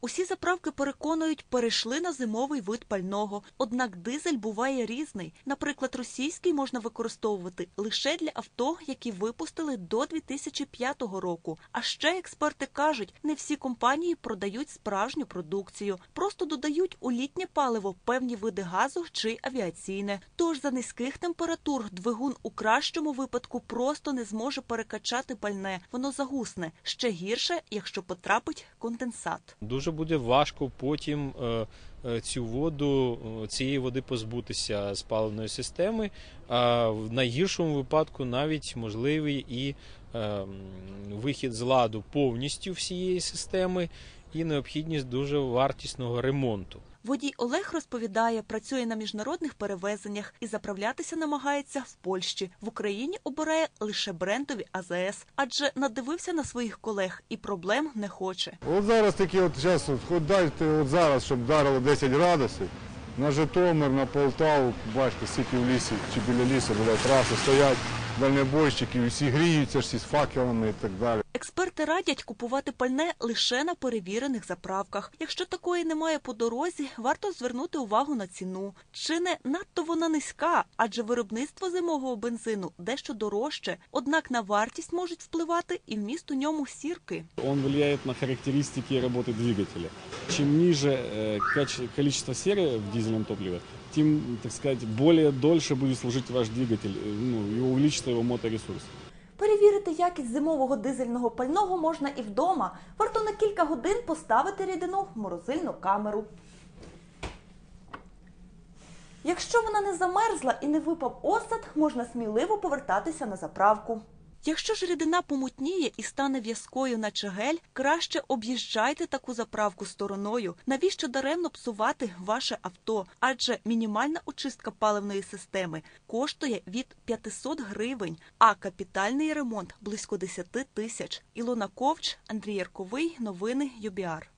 Усі заправки переконують, перейшли на зимовий вид пального. Однак дизель буває різний. Наприклад, російський можна використовувати лише для авто, які випустили до 2005 року. А ще експерти кажуть, не всі компанії продають справжню продукцію, просто додають у літнє паливо певні види газу чи авіаційне. Тож за низьких температур двигун у кращому випадку просто не зможе перекачати пальне. Воно загусне ще гірше, якщо потрапить конденсат. Дуже буде важко потім е, е, цю воду, е, цієї води позбутися з паливної системи. А в найгіршому випадку навіть можливий і вихід з ладу повністю всієї системи і необхідність дуже вартісного ремонту. Водій Олег розповідає, працює на міжнародних перевезеннях і заправлятися намагається в Польщі. В Україні обирає лише брендові АЗС, адже надивився на своїх колег і проблем не хоче. От зараз такі от от, хоч дайте от зараз, щоб вдарило 10 градусів. На Житомир, на Полтаву, бачите, скільки в лісі чи біля лісу біля траси стоять дальнобойщики, всі гріються всі з факелами і так далі. Експерти радять купувати пальне лише на перевірених заправках. Якщо такої немає по дорозі, варто звернути увагу на ціну. Чи не надто вона низька, адже виробництво зимового бензину дещо дорожче. Однак на вартість можуть впливати і вміст у ньому сірки. Он влияет на характеристики работы двигателя. Чем ниже э, каче- количество серы в дизельном топливе, тем, так сказать, более дольше будет служить ваш двигатель, э, ну, и увеличится его моторесурс. Перевірити якість зимового дизельного пального можна і вдома. Варто на кілька годин поставити рідину в морозильну камеру. Якщо вона не замерзла і не випав осад, можна сміливо повертатися на заправку. Якщо ж рідина помутніє і стане в'язкою, наче гель, краще об'їжджайте таку заправку стороною. Навіщо даремно псувати ваше авто? Адже мінімальна очистка паливної системи коштує від 500 гривень, а капітальний ремонт близько 10 тисяч. Ілона Ковч, Андрій Ярковий, новини ЮБІАР.